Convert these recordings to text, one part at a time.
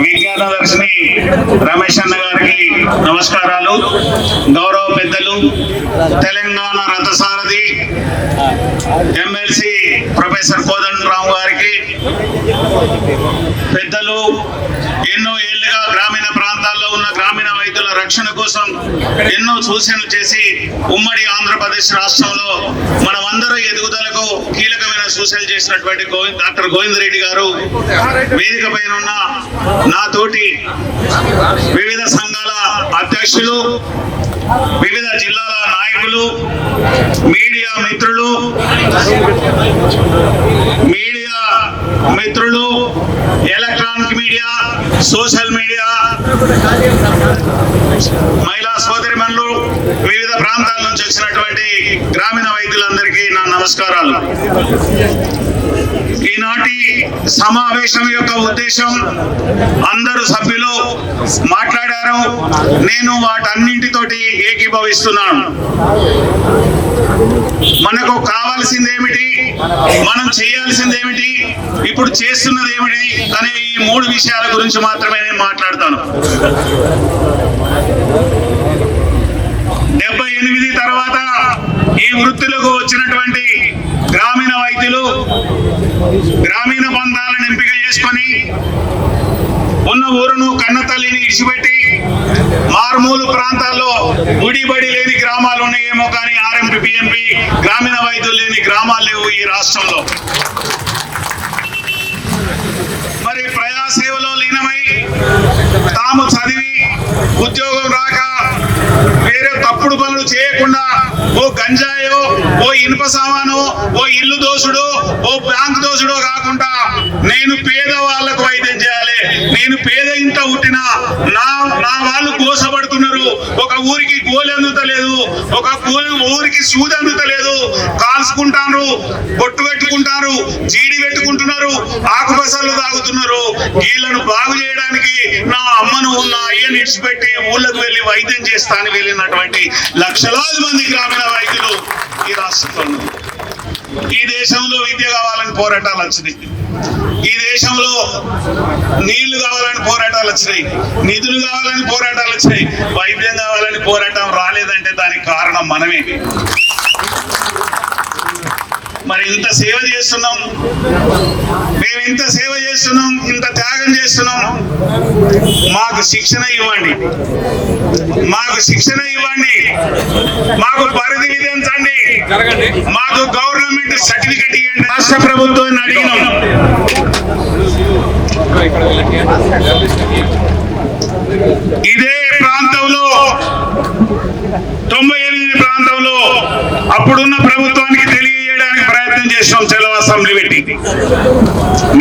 విజ్ఞానదర్శిని రమేష్ అన్న గారికి నమస్కారాలు. గౌరవ పెద్దలు తెలంగాణ రథసారథి ఎమ్మెల్సీ ప్రొఫెసర్ కోదండరావు గారికి పెద్దలు ఎన్నో రక్షణ కోసం ఎన్నో సూచనలు చేసి ఉమ్మడి ఆంధ్రప్రదేశ్ రాష్ట్రంలో మనమందరూ ఎదుగుదలకు కీలకమైన సూచనలు చేసినటువంటి డాక్టర్ గోవిందరెడ్డి గారు వేదిక పైన ఉన్న నాతోటి వివిధ సంఘాల అధ్యక్షులు వివిధ జిల్లాల నాయకులు మీడియా మిత్రులు మీడియా మిత్రులు ఎలక్ట్రానిక్ మీడియా సోషల్ మీడియా మహిళా సోదరిమణులు వివిధ ప్రాంతాల నుంచి వచ్చినటువంటి గ్రామీణ వైద్యులందరికీ నా నమస్కారాలు. ఈనాటి సమావేశం యొక్క ఉద్దేశం అందరు సభ్యులు మాట్లాడారు. నేను వాటన్నింటితోటి ఏకీభవిస్తున్నాను. మనకు కావాల్సింది ఏమిటి మనం చేయాల్సింది ఏమిటి ఇప్పుడు చేస్తున్నది ఏమిటి అనే ఈ మూడు విషయాల గురించి మాత్రమే నేను మాట్లాడతాను. డెబ్బై ఎనిమిది తర్వాత ఈ వృత్తులకు వచ్చినటువంటి గ్రామీణ వైద్యులు గ్రామీణ బంధాలను ఎంపిక చేసుకొని ఊరును కన్న తల్లిని ఇడిచిపెట్టి మారుమూలు ప్రాంతాల్లో గుడిబడి లేని గ్రామాలు ఉన్నాయేమో కానీ ఆర్ఎంపీ పిఎంపీ గ్రామీణ వైద్యులు లేని గ్రామాలు లేవు ఈ రాష్ట్రంలో. మరి ప్రజాసేవలో లీనమై తాము చదివి ఉద్యోగం తప్పుడు పనులు చేయకుండా ఓ గంజాయో ఓ ఇనుప సామాను ఓ ఇల్లు దోసుడు ఓ బ్యాంక్ దోసుడో కాకుండా నేను పేద వాళ్ళకు వైద్యం చేయాలి. నేను పేద ఇంట పుట్టిన నా నా వాళ్ళు కోసపడుతున్నారు ఒక ఊరికి గోలు అందుతలేదు. ఒక ఊరికి సూది అందుతలేదు. కాల్చుకుంటారు బొట్టు పెట్టుకుంటారు జీడి పెట్టుకుంటున్నారు ఆకుపసలు తాగుతున్నారు. వీళ్ళను బాగు చేయడానికి నా అమ్మను నా అయ్యను ఇడిచిపెట్టి ఊళ్ళకు వెళ్ళి వైద్యం చేస్తాను వెళ్ళినటువంటి లక్షలాది మంది గ్రామీణ వైద్యులు ఈ రాష్ట్రంలో ఈ దేశంలో విద్య కావాలని పోరాటాలు వచ్చినాయి. ఈ దేశంలో నీళ్ళు కావాలని పోరాటాలు వచ్చినాయి. నిధులు కావాలని పోరాటాలు వచ్చినాయి. వైద్యం కావాలని పోరాటం రాలేదంటే దానికి కారణం మనమే. మరి ఇంత సేవ చేస్తున్నాం. మేము ఇంత సేవ చేస్తున్నాం. త్యాగం చేస్తున్నాం. మాకు శిక్షణ ఇవ్వండి. మాకు శిక్షణ ఇవ్వండి. మాకు పరిధి విధించండి. మాకు గవర్నమెంట్ సర్టిఫికెట్ ఇవ్వండి. రాష్ట్ర ప్రభుత్వాన్ని అడిగినాం. ఇదే ప్రాంతంలో తొంభై ఎనిమిది ప్రాంతంలో అప్పుడున్న ప్రభుత్వానికి తెలియజేయడానికి ప్రయత్నం చేసినాం సెలవు అసెంబ్లీ పెట్టి.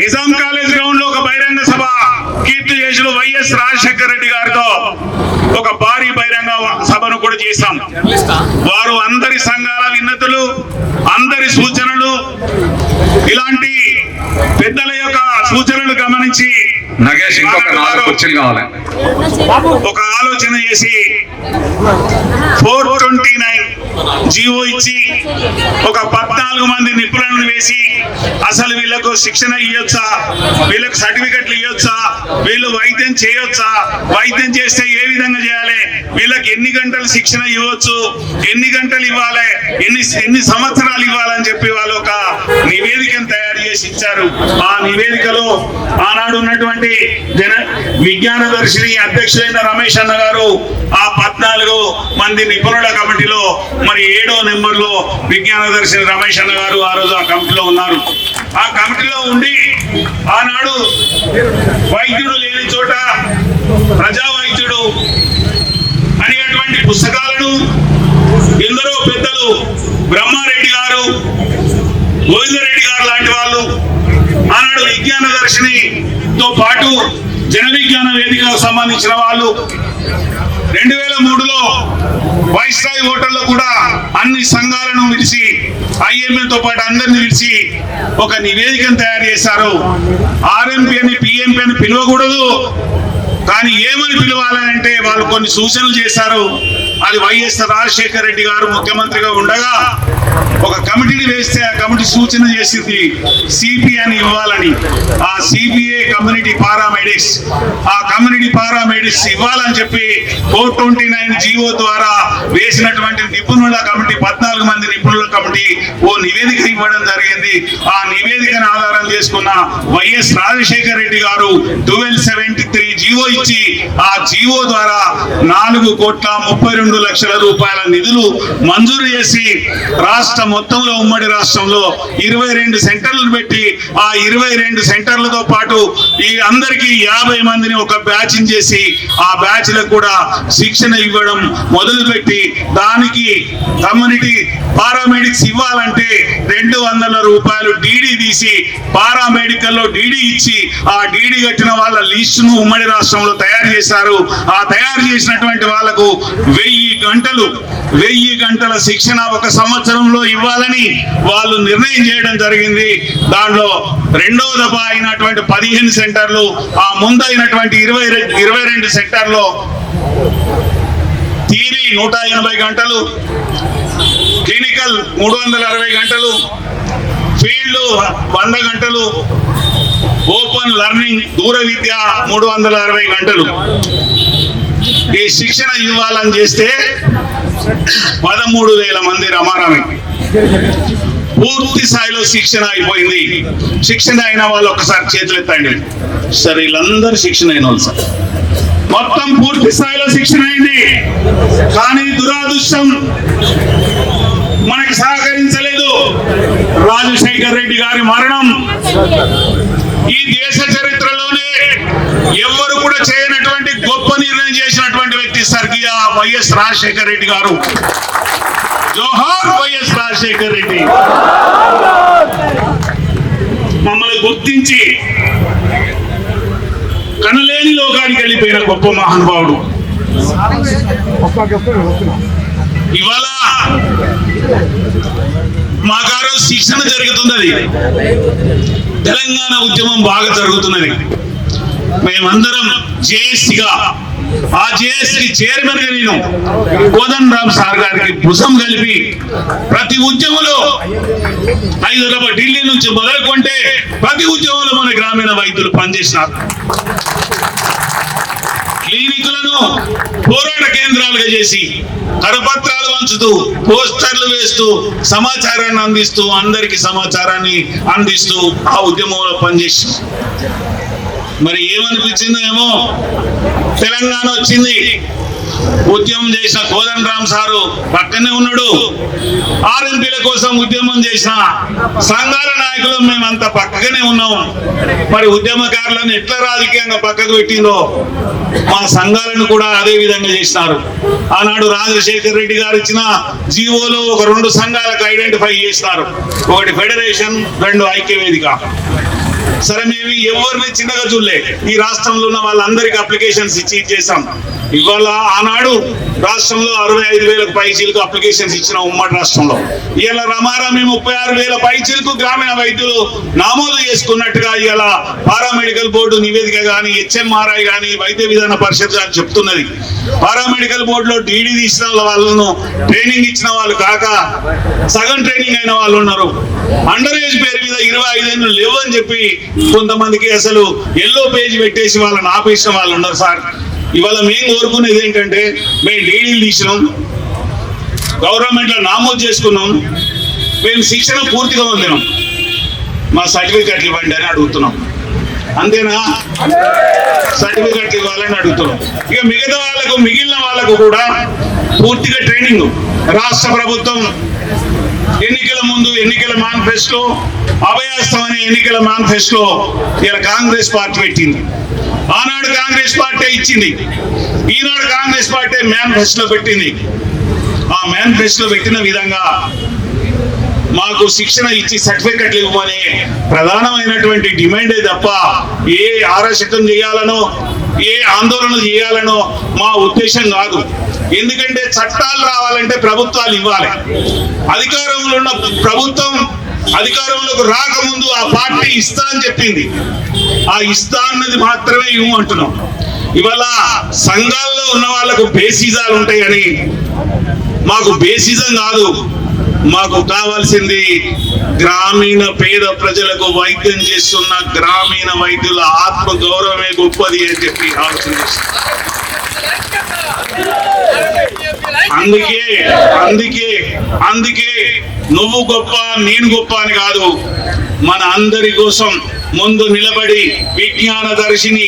నిజాం కాలేజ్ గ్రౌండ్లో ఒక బహిరంగ సభ కీర్తి చేసులు వైఎస్ రాజశేఖర రెడ్డి గారితో ఒక భారీ బహిరంగ సభను కూడా చేశాం. వారు అందరి సంఘాల విన్నతులు అందరి సూచనలు ఇలాంటి పెద్దల యొక్క సూచనలు గమనించి నగేష్ ఇంకొక నాలుగు కుర్చీలు కావాలి. ఒక ఆలోచన చేసి ఫోర్ ట్వంటీ నైన్ జీవో ఇచ్చి ఒక పద్నాలుగు మంది నిపుణులను వేసి అసలు వీళ్ళకు శిక్షణ ఇవ్వచ్చా వీళ్ళకు సర్టిఫికెట్లు ఇవ్వచ్చా వీళ్ళు వైద్యం చేయొచ్చా? వైద్యం చేస్తే ఏ విధంగా చేయాలి? వీళ్ళకి ఎన్ని గంటలు శిక్షణ ఇవ్వచ్చు? ఎన్ని గంటలు ఇవ్వాలి? ఎన్ని ఎన్ని సంవత్సరాలు ఇవ్వాలని చెప్పి చేసి ఇచ్చారు ఆ నివేదికలో ఆనాడు ఉన్నటువంటి జన విజ్ఞాన దర్శిని అధ్యక్షులైన రమేష్ అన్న గారు ఆ పద్నాలుగు మంది నిపుణుల కమిటీలో మరి ఏడో నెంబర్లో విజ్ఞానదర్శిని విజ్ఞాన దర్శిని రమేష్ అన్న గారు ఆ రోజు ఆ కమిటీలో ఉన్నారు. ఆ కమిటీలో ఉండి ఆనాడు వైద్యుడు లేని చోట ప్రజా వైద్యుడు అనేటువంటి పుస్తకాలను ఎందరో పెద్దలు బ్రహ్మారెడ్డి గారు గోవిందరెడ్డి గారు లాంటి వాళ్ళు ఆనాడు విజ్ఞాన దర్శినితో పాటు జన విజ్ఞాన వేదికకు సంబంధించిన వాళ్ళు. రెండు వేల మూడులో వైస్రాయ్ హోటల్లో కూడా అన్ని సంఘాలను విడిచి ఐఎంఏతో పాటు అందరిని విడిచి ఒక నివేదికను తయారు చేశారు. ఆర్ఎంపీ అని పిఎంపీ అని పిలవకూడదు. కానీ ఏమని పిలవాలంటే వాళ్ళు కొన్ని సూచనలు చేశారు. అది వైఎస్ రాజశేఖర రెడ్డి గారు ముఖ్యమంత్రిగా ఉండగా ఒక కమిటీని వేస్తే ఆ కమిటీ సూచన చేసింది సిపిఐని ఇవ్వాలని. ఆ సిపిఐ కమ్యూనిటీ పారామెడిక్స్ ఆ కమ్యూనిటీ పారామెడిక్స్ ఇవ్వాలని చెప్పి ఫోర్ ట్వంటీ నైన్ జీవో ద్వారా వేసినటువంటి నిపుణుల కమిటీ పద్నాలుగు మంది నిపుణుల కమిటీ ఓ నివేదిక ఇవ్వడం జరిగింది. ఆ నివేదికను ఆధారం చేసుకున్న వైఎస్ రాజశేఖర రెడ్డి గారు ట్వెల్వ్ సెవెంటీ త్రీ జీవో ఇచ్చి ఆ జీవో ద్వారా నాలుగు కోట్ల ముప్పై రెండు లక్షల రూపాయల నిధులు మంజూరు చేసి రాష్ట్ర మొత్తంలో ఉమ్మడి రాష్ట్రంలో ఇరవై రెండు సెంటర్లను పెట్టి ఆ ఇరవై రెండు సెంటర్లతో పాటు ఈ అందరికీ యాభై మందిని ఒక బ్యాచ్ చేసి ఆ బ్యాచ్లకు కూడా శిక్షణ ఇవ్వడం మొదలుపెట్టి దానికి కమ్యూనిటీ పారామెడిక్స్ ఇవ్వాలంటే రెండు వందల రూపాయలు డీడీ తీసి పారామెడికల్లో డీడీ ఇచ్చి ఆ డీడీ కట్టిన వాళ్ళ లిస్టును ఉమ్మడి రాష్ట్రంలో తయారు చేశారు. ఆ తయారు చేసినటువంటి వాళ్ళకు గంటలు వెయ్యి గంటల శిక్షణ ఒక సంవత్సరంలో ఇవ్వాలని వాళ్ళు నిర్ణయం చేయడం జరిగింది. దాంట్లో రెండవ దఫ అయినటువంటి పదిహేను సెంటర్లు ఆ ముందు అయినటువంటి ఇరవై ఇరవై రెండు సెంటర్లో థీరీ నూట ఎనభై గంటలు క్లినికల్ మూడు వందల అరవై గంటలు ఫీల్డ్ వంద గంటలు ఓపెన్ లెర్నింగ్ దూర విద్య మూడు వందల అరవై గంటలు. ఈ శిక్షణ ఇవ్వాలని చేస్తే పదమూడు వేల మంది రమారామి. పూర్తి స్థాయిలో శిక్షణ అయిపోయింది. శిక్షణ అయిన వాళ్ళు ఒకసారి చేతులు ఎత్తండి సరే వీళ్ళందరూ శిక్షణ అయిన వాళ్ళు సార్. మొత్తం పూర్తి స్థాయిలో శిక్షణ అయింది. కానీ దురాదృష్టం మనకి సహకరించలేదు. రాజశేఖర్ రెడ్డి గారి మరణం. ఈ దేశ చరిత్రలోనే ఎవ్వరు కూడా చేయనటువంటి గొప్ప నిర్ణయం చేసినటువంటి వ్యక్తి స్వర్గీయ వైఎస్ రాజశేఖర్ రెడ్డి గారు. జోహార్ వైఎస్ రాజశేఖర్ రెడ్డి. మమ్మల్ని గుర్తించి కనలేని లోకానికి వెళ్ళిపోయిన గొప్ప మహానుభావుడు. ఇవాళ మాకారు శిక్షణ జరుగుతున్నది. తెలంగాణ ఉద్యమం బాగా జరుగుతున్నది. మేమందరం జేఏసీగా ఆ జేఏసీ చైర్మన్గా నేను కోదన్ రామ్ సార్ గారికి భుజం కలిపి ప్రతి ఉద్యమంలో హైదరాబాద్ ఢిల్లీ నుంచి మొదలుకుంటే ప్రతి ఉద్యమంలో మన గ్రామీణ వైద్యులు పనిచేసినారు. క్లినిక్లను పోరాట కేంద్రాలుగా చేసి కరపత్రాలు పంచుతూ పోస్టర్లు వేస్తూ సమాచారాన్ని అందిస్తూ అందరికి సమాచారాన్ని అందిస్తూ ఆ ఉద్యమంలో పనిచేసి మరి ఏమనిపించిందో ఏమో తెలంగాణ వచ్చింది. ఉద్యమం చేసిన కోదన్ రామ్ సారు పక్కనే ఉన్నాడు. ఆర్ఎంపీల కోసం ఉద్యమం చేసిన సంఘాల నాయకులు మేమంతా పక్కనే ఉన్నాం. మరి ఉద్యమకారులను ఎట్లా రాజకీయంగా పక్కకు పెట్టిందో మా సంఘాలను కూడా అదే విధంగా చేసినారు. ఆనాడు రాజశేఖర్ రెడ్డి గారు ఇచ్చిన జీవోలో ఒక రెండు సంఘాలకు ఐడెంటిఫై చేసినారు. ఒకటి ఫెడరేషన్ రెండు ఐక్యవేదిక. సరే మేము ఎవరిని చిన్నగా చూడలే. ఈ రాష్ట్రంలో ఉన్న వాళ్ళందరికీ అప్లికేషన్స్ ఇచ్చి ఇచ్చేసాం ఇవాళ ఆనాడు రాష్ట్రంలో అరవై ఐదు వేలకు పైచీలకు అప్లికేషన్స్ ఇచ్చిన ఉమ్మడి రాష్ట్రంలో. ఇవాళ రమారామి ముప్పై ఆరు వేల పైచీలకు గ్రామీణ వైద్యులు నమోదు చేసుకున్నట్టుగా ఇవాళ పారామెడికల్ బోర్డు నివేదిక కానీ హెచ్ఎంఆర్ఐ కానీ వైద్య విధాన పరిషత్ కానీ చెప్తున్నది. పారామెడికల్ బోర్డులో డీడీ తీసిన వాళ్ళను ట్రైనింగ్ ఇచ్చిన వాళ్ళు కాక సగం ట్రైనింగ్ అయిన వాళ్ళు ఉన్నారు. అండర్ ఏజ్ పేరు మీద ఇరవై ఐదేళ్ళు లేవు అని చెప్పి కొంతమందికి అసలు ఎల్లో పేజ్ పెట్టేసి వాళ్ళని ఆపేసిన వాళ్ళు ఉన్నారు సార్. ఇవాళ మేము కోరుకునేది ఏంటంటే మేము డీడీలు తీసినాం గవర్నమెంట్లో నామోదు చేసుకున్నాం మేము శిక్షణ పూర్తిగా వదిలినాం మా సర్టిఫికెట్లు ఇవ్వండి అని అడుగుతున్నాం. అంతేనా? సర్టిఫికెట్లు ఇవ్వాలని అడుగుతున్నాం. ఇక మిగతా వాళ్ళకు మిగిలిన వాళ్ళకు కూడా పూర్తిగా ట్రైనింగ్ రాష్ట్ర ప్రభుత్వం ఎన్నికల ముందు ఎన్నికల మేనిఫెస్టో అభయాస్తం అనే ఎన్నికల మేనిఫెస్టో ఇలా కాంగ్రెస్ పార్టీ పెట్టింది. ఆనాడు కాంగ్రెస్ పార్టీ ఇచ్చింది. ఈనాడు కాంగ్రెస్ పార్టీ మేనిఫెస్టో పెట్టింది. ఆ మేనిఫెస్టో పెట్టిన విధంగా మాకు శిక్షణ ఇచ్చి సర్టిఫికెట్లు ఇవ్వమనే ప్రధానమైనటువంటి డిమాండే తప్ప ఏ ఆరక్షితం చేయాలనో ఏ ఆందోళన చేయాలనో మా ఉద్దేశం కాదు. ఎందుకంటే చట్టాలు రావాలంటే ప్రభుత్వాలు ఇవ్వాలి. అధికారంలో ఉన్న ప్రభుత్వం అధికారంలోకి రాకముందు ఆ పార్టీ ఇస్తా అని చెప్పింది. ఆ ఇస్తా అన్నది మాత్రమే ఇవ్వమంటున్నాం ఇవాళ సంఘాల్లో ఉన్న వాళ్ళకు బేసిజాలు ఉంటాయని మాకు బేసిజం కాదు. మాకు కావాల్సింది గ్రామీణ పేద ప్రజలకు వైద్యం చేస్తున్న గ్రామీణ వైద్యుల ఆత్మ గౌరవమే గొప్పది అని చెప్పి ఆలోచన అందుకే అందుకే అందుకే నువ్వు గొప్ప నేను గొప్ప అని కాదు. మన అందరి కోసం ముందు నిలబడి విజ్ఞాన దర్శిని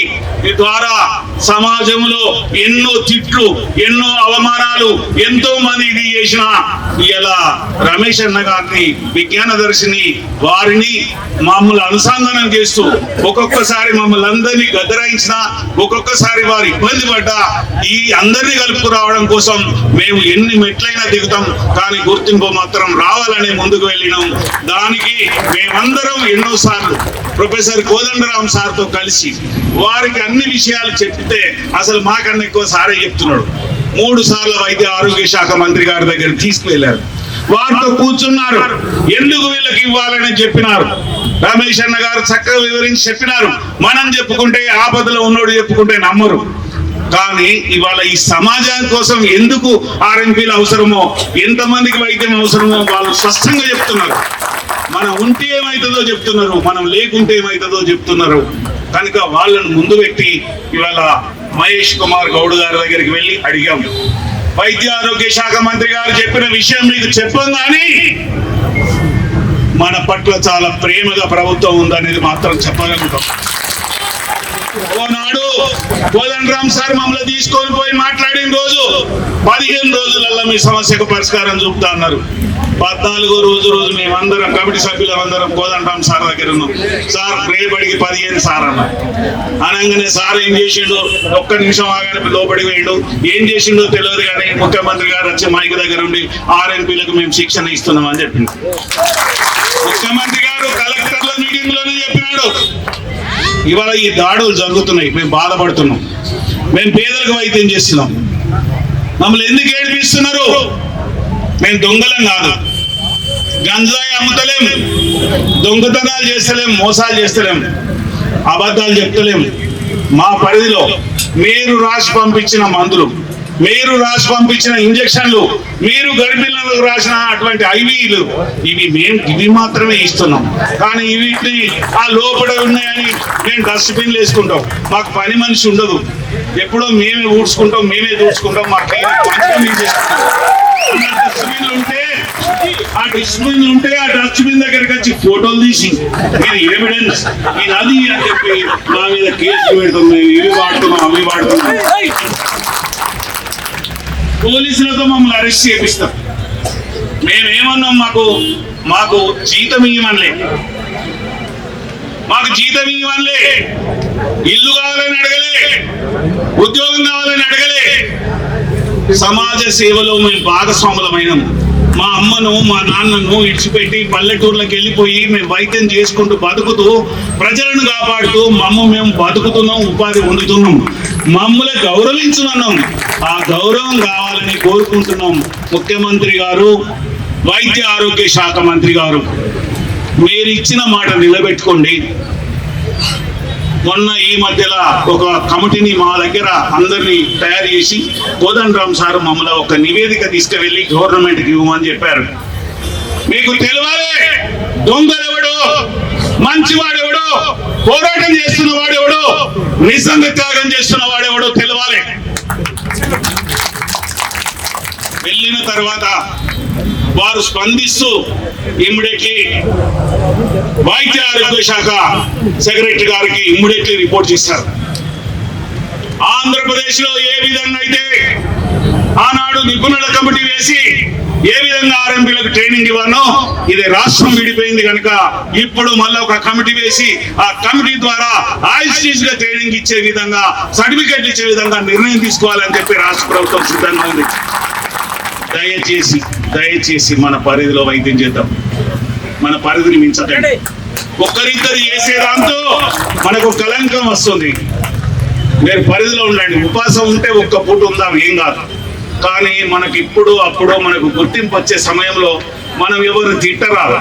ద్వారా సమాజంలో ఎన్నో తిట్లు ఎన్నో అవమానాలు ఎంతో మంది ఇది చేసిన ఇలా రమేష్ అన్న గారిని విజ్ఞాన దర్శిని వారిని మమ్మల్ని అనుసంధానం చేస్తూ ఒక్కొక్కసారి మమ్మల్ని అందరినీ గదరాయించిన ఒక్కొక్కసారి వారు ఇబ్బంది పడ్డా ఈ అందరినీ కలుపుకు రావడం కోసం మేము ఎన్ని మెట్లైనా దిగుతాం కానీ గుర్తింపు మాత్రం రావాలని ముందుకు వెళ్ళినాం. దానికి మేమందరం ఎన్నోసార్లు ప్రొఫెసర్ కోదండరామ్ సార్తో కలిసి వారికి అన్ని విషయాలు చెప్తే అసలు మాకన్నా ఎక్కువ సారే చెప్తున్నాడు. మూడు సార్లు వైద్య ఆరోగ్య శాఖ మంత్రి గారి దగ్గర తీసుకువెళ్ళారు. వారితో కూర్చున్నారు. ఎందుకు వీళ్ళకి ఇవ్వాలని చెప్పినారు? రమేష్ అన్న గారు చక్కగా వివరించి చెప్పినారు. మనం చెప్పుకుంటే ఆపదలో ఉన్నోడు చెప్పుకుంటే నమ్మరు. కానీ ఇవాళ ఈ సమాజం కోసం ఎందుకు ఆర్ఎంపీలు అవసరమో ఎంతమందికి వైద్యం అవసరమో వాళ్ళు స్పష్టంగా చెప్తున్నారు. మనం ఉంటే ఏమవుతుందో చెప్తున్నారు మనం లేకుంటే ఏమవుతుందో చెప్తున్నారు. కనుక వాళ్ళను ముందు పెట్టి ఇవాళ మహేష్ కుమార్ గౌడ్ గారి దగ్గరికి వెళ్ళి అడిగాం. వైద్య ఆరోగ్య శాఖ మంత్రి గారు చెప్పిన విషయం మీకు చెప్పంగాని మన పట్ల చాలా ప్రేమగా ప్రభుత్వం ఉందనేది మాత్రం చెప్పగలుగుతాం. ఓనాడు కోదండరామ్ సార్ మమ్మల్ని తీసుకొని పోయి మాట్లాడిన రోజు పదిహేను రోజులలో మీ సమస్యకు పరిష్కారం చూపుతా అన్నారు. పద్నాలుగో రోజు రోజు మేమందరం కమిటీ సభ్యులం అందరం సార్ దగ్గర ఉన్నాం. సార్ రేపటికి పదిహేను సార్ అన్న అనగానే సార్ ఏం చేసిండు? ఒక్క నిమిషం ఆగానే లోపడి వేయండు ఏం చేసిండో తెలియదు కానీ ముఖ్యమంత్రి గారు వచ్చి మైక్ దగ్గర ఉండి ఆర్ఎంపీలకు మేము శిక్షణ ఇస్తున్నాం అని చెప్పింది ముఖ్యమంత్రి గారు కలెక్టర్ల మీటింగ్లోనే చెప్పినాడు. ఇవాళ ఈ దాడులు జరుగుతున్నాయి. మేము బాధపడుతున్నాం. మేము పేదలకు వైద్యం చేస్తున్నాం. మమ్మల్ని ఎందుకు ఏడిపిస్తున్నారు? మేము దొంగలం కాదు. గంజాయి అమ్ముతలేం దొంగతనాలు చేస్తలేం మోసాలు చేస్తలేం అబద్ధాలు చెప్తలేం. మా పరిధిలో మీరు రాసి పంపించిన మందులు మీరు రాసి పంపించిన ఇంజక్షన్లు మీరు గర్భిణులకు రాసిన అటువంటి ఐవీలు ఇవి మేము ఇవి మాత్రమే ఇస్తున్నాం. కానీ వీటిని ఆ లోపల ఉన్నాయని మేము డస్ట్బిన్లు వేసుకుంటాం. మాకు పని మనిషి ఉండదు. ఎప్పుడో మేమే ఊడ్చుకుంటాం మేమే దూడ్చుకుంటాం మా క్లినిక్ మంచిగా మేము చేసుకుంటాం. డస్ట్బిన్లు ఉంటే ఆ డస్ట్బిన్ ఉంటే ఆ డస్ట్బిన్ దగ్గరికి వచ్చి ఫోటోలు తీసి మీరు ఎవిడెన్స్ ఇది అది అని చెప్పి మా మీద కేసు పెడతాం మేము ఇవి వాడుతున్నాం అవి వాడుతున్నాం. పోలీసులతో మమ్మల్ని అరెస్ట్ చేపిస్తాం. మేమేమన్నాం మాకు మాకు జీతం ఇవ్వమనిలే. మాకు జీతం ఇవ్వమనిలే. ఇల్లు కావాలని అడగలే. ఉద్యోగం కావాలని అడగలే. సమాజ సేవలో మేము భాగస్వాములమైనాం మా అమ్మను మా నాన్నను ఇడిచిపెట్టి పల్లెటూర్లకు వెళ్ళిపోయి మేము వైద్యం చేసుకుంటూ బతుకుతూ ప్రజలను కాపాడుతూ మమ్మ మేము బతుకుతున్నాం ఉపాధి పొందుతున్నాం. మమ్మల్ని గౌరవించమన్నాం. ఆ గౌరవం కావాలని కోరుకుంటున్నాం ముఖ్యమంత్రి గారు వైద్య ఆరోగ్య శాఖ మంత్రి గారు. మీరు ఇచ్చిన మాట నిలబెట్టుకోండి. మొన్న ఈ మధ్యలో ఒక కమిటీని మా దగ్గర అందరినీ తయారు చేసి కోదండరామ్ సార్ మమ్మల్ని ఒక నివేదిక తీసుకువెళ్ళి గవర్నమెంట్కి ఇవ్వమని చెప్పారు. మీకు తెలియాలి దొంగలెవడు మంచివాడెవడు పోరాటం చేస్తున్న వాడెవడు నిజంగా త్యాగం చేస్తున్న వాడెవడో తెలియాలి వెళ్ళిన తర్వాత వారు స్పందిస్తూ ఇమ్మీడియట్లీ వైద్య ఆరోగ్య శాఖ సెక్రటరీ గారికి ఇమ్మీడియట్లీ రిపోర్ట్ చేశారు ఆంధ్రప్రదేశ్లో ఏ విధంగా అయితే ఆనాడు నిపుణుల కమిటీ వేసి ఏ విధంగా ఆర్ఎంపీలకు ట్రైనింగ్ ఇవ్వనో ఇది రాష్ట్రం విడిపోయింది కనుక ఇప్పుడు మళ్ళీ ఒక కమిటీ వేసి ఆ కమిటీ ద్వారా ఐసీస్గా ట్రైనింగ్ ఇచ్చే విధంగా సర్టిఫికెట్ ఇచ్చే విధంగా నిర్ణయం తీసుకోవాలని చెప్పి రాష్ట్ర ప్రభుత్వం సిద్ధంగా ఉంది. దయచేసి దయచేసి మన పరిధిలో వైద్యం చేద్దాం. మన పరిధిని మించకండి. ఒక్కరిద్దరు చేసే దాంతో మనకు కలంకం వస్తుంది. మీరు పరిధిలో ఉండండి. ఉపాసం ఉంటే ఒక్క పూట ఉందాం ఏం కాదు. కానీ మనకి ఇప్పుడు అప్పుడు మనకు గుర్తింపు వచ్చే సమయంలో మనం ఎవరు తిట్టరాదు.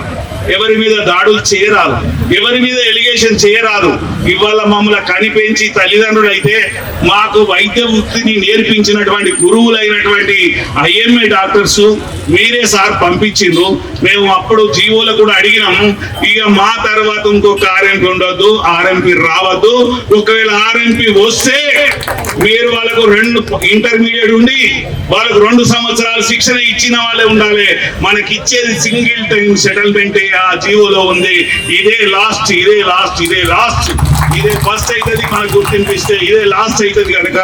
ఎవరి మీద దాడులు చేయరాదు. ఎవరి మీద ఎలిగేషన్ చేయరాదు. ఇవాళ మమ్మల్ని కనిపెంచి తల్లిదండ్రులు అయితే మాకు వైద్య వృత్తిని నేర్పించినటువంటి గురువులైనటువంటి ఐఎంఏ డాక్టర్స్ మీరే సార్ పంపించిండ్రు. మేము అప్పుడు జీవోలు కూడా అడిగినాము ఇక మా తర్వాత ఇంకొక ఆర్ఎంపీ ఉండొద్దు ఆర్ఎంపీ రావద్దు. ఒకవేళ ఆర్ఎంపీ వస్తే మీరు వాళ్ళకు రెండు ఇంటర్మీడియట్ ఉండి వాళ్ళకు రెండు సంవత్సరాలు శిక్షణ ఇచ్చిన వాళ్ళే ఉండాలి. మనకి ఇచ్చేది సింగిల్ టైం సెటిల్మెంట్ ఆ జీవోలో ఉంది. ఇదే లాస్ట్ ఇదే లాస్ట్ ఇదే లాస్ట్ ఇదే ఫస్ట్ అవుతుంది మనకు గుర్తింపిస్తే ఇదే లాస్ట్ అవుతుంది కనుక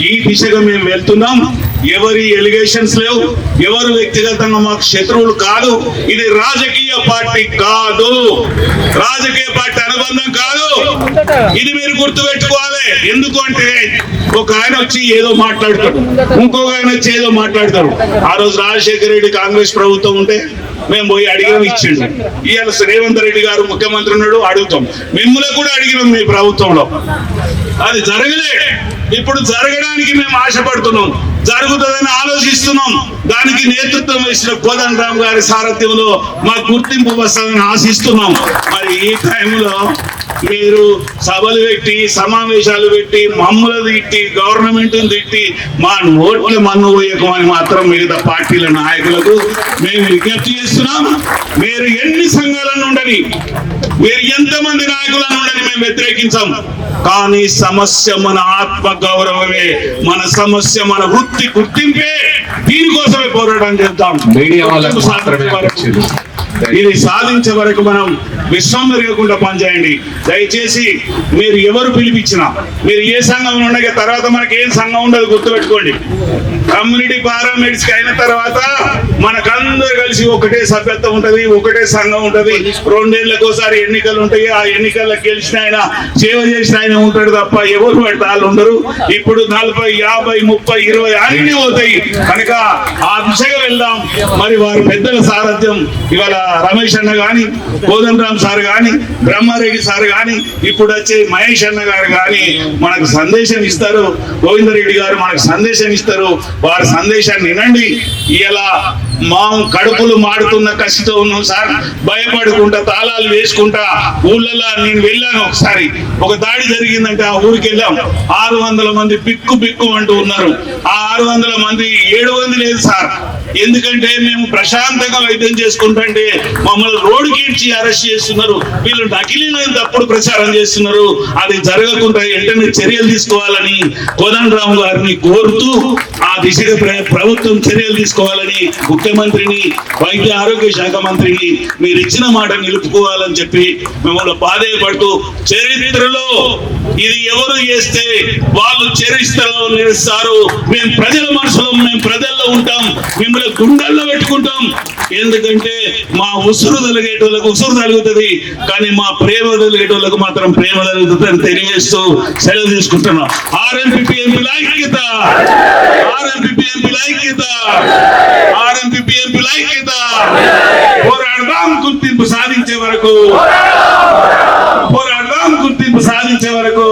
ఈ దిశగా మేము వెళ్తున్నాం. ఎవరి ఎలిగేషన్స్ లేవు ఎవరు వ్యక్తిగతంగా మాకు శత్రువులు కాదు ఇది రాజకీయ పార్టీ కాదు. రాజకీయ పార్టీ అనుబంధం కాదు. ఇది మీరు గుర్తు పెట్టుకోవాలి ఎందుకు అంటే ఒక ఆయన వచ్చి ఏదో మాట్లాడతాడు ఇంకొక ఆయన వచ్చి ఏదో మాట్లాడతారు ఆ రోజు రాజశేఖర రెడ్డి కాంగ్రెస్ ప్రభుత్వం ఉంటే మేము పోయి అడిగాం ఇచ్చిండు. ఇవాళ రేవంత్ రెడ్డి గారు ముఖ్యమంత్రి ఉన్నాడు అడుగుతాం. మిమ్మల్ని కూడా అడిగినాం మీ ప్రభుత్వంలో. అది జరగలే. ఇప్పుడు జరగడానికి మేము ఆశపడుతున్నాం. జరుగుతుందని ఆలోచిస్తున్నాం. దానికి నేతృత్వం వహించిన కోదండ రామ్ గారి సారథ్యంలో మాకు గుర్తింపు వస్తుందని ఆశిస్తున్నాం. మరి ఈ టైంలో మీరు సభలు పెట్టి సమావేశాలు పెట్టి మమ్మల్ని తిట్టి గవర్నమెంట్ తిట్టి మా నోట్ల మన్ను పోయకమని మాత్రం మిగతా పార్టీల నాయకులకు మేము విజ్ఞప్తి చేస్తున్నాం. మీరు ఎన్ని సంఘాలను ఉండని మీరు ఎంతమంది నాయకులను ఉండని మేము వ్యతిరేకించాం. కానీ సమస్య మన ఆత్మ గౌరవమే మన సమస్య మన వృత్తి గుర్తింపే దీనికోసమే పోరాటం చేద్దాం. మీడియా వాళ్ళకు మాత్రమే ఇది సాధించే వరకు మనం విశ్వం పెరగకుండా పనిచేయండి దయచేసి మీరు ఎవరు పిలిపించినా మీరు ఏ సంఘం ఉండగా తర్వాత మనకి ఏం సంఘం ఉండదు గుర్తుపెట్టుకోండి. కమ్యూనిటీ పారామెడిక్స్ అయిన తర్వాత మనకందరు కలిసి ఒకటే సభ్యత్వం ఉంటది ఒకటే సంఘం ఉంటది. రెండేళ్ళకు ఒకసారి ఎన్నికలు ఉంటాయి ఆ ఎన్నికల్లో గెలిచిన ఆయన సేవ చేసిన ఆయన ఉంటాడు తప్ప ఎవరు పెడితే వాళ్ళు ఉండరు. ఇప్పుడు నలభై యాభై ముప్పై ఇరవై అన్ని పోతాయి. కనుక ఆ దిశగా వెళ్దాం. మరి వారి పెద్దల సారథ్యం ఇవాళ రమేష్ అన్న గాని కోదండరామ్ సార్ గాని బ్రహ్మారెడ్డి సార్ గాని ఇప్పుడు వచ్చే మహేష్ అన్న గారు గాని మనకు సందేశం ఇస్తారు. గోవిందరెడ్డి గారు మనకు సందేశం ఇస్తారు. వారి సందేశాన్ని వినండి. ఇలా మా కడుపులు మాడుతున్న కసితో ఉన్నాం సార్. భయపడుకుంటా తాళాలు వేసుకుంటా ఊళ్ళలో నేను వెళ్ళాను ఒకసారి. ఒక దాడి జరిగిందంటే ఆ ఊరికి వెళ్ళాం. ఆరు వందల మంది బిక్కు బిక్కు అంటూ ఉన్నారు. ఆ ఆరు వందల మంది ఏడు వందలు లేదు సార్. ఎందుకంటే మేము ప్రశాంతంగా వైద్యం చేసుకుంటుంటే మమ్మల్ని రోడ్డు కీడ్చి అరెస్ట్ చేస్తున్నారు. వీళ్ళు నకిలీలను తప్పుడు ప్రచారం చేస్తున్నారు. అది జరగకుండా వెంటనే చర్యలు తీసుకోవాలని కోదండరాము గారిని కోరుతూ ఆ దిశగా ప్రభుత్వం చర్యలు తీసుకోవాలని ముఖ్యమంత్రిని వైద్య ఆరోగ్య శాఖ మంత్రిని మీరు ఇచ్చిన మాట నిలుపుకోవాలని చెప్పి మిమ్మల్ని బాధపడుతూ చరిత్రలో ఇది ఎవరు చేస్తే వాళ్ళు చరిత్రలో నిలుస్తారు మేము ప్రజల మనసులో మేము ప్రజల్లో ఉంటాం మిమ్మల్ని గుండెల్లో పెట్టుకుంటాం. ఎందుకంటే మా ఉసురు తొలగేటోళ్ళకు ఉసురు తొలుగుతుంది కానీ మా ప్రేమ తొలగేటోళ్ళకు మాత్రం ప్రేమ తొలుగుతుంది అని తెలియజేస్తూ సెలవు తీసుకుంటున్నాం. ఆర్ఎంపీ ఎంపీల ఐక్యత ఆర్ఎంపీ ఎంపీల ఐక్యత ఆర్ఎంపీ ఎంపీల ఐక్యత పోరాడదాం గుర్తింపు సాధించే వరకు! పోరాడదాం! గుర్తింపు సాధించే వరకు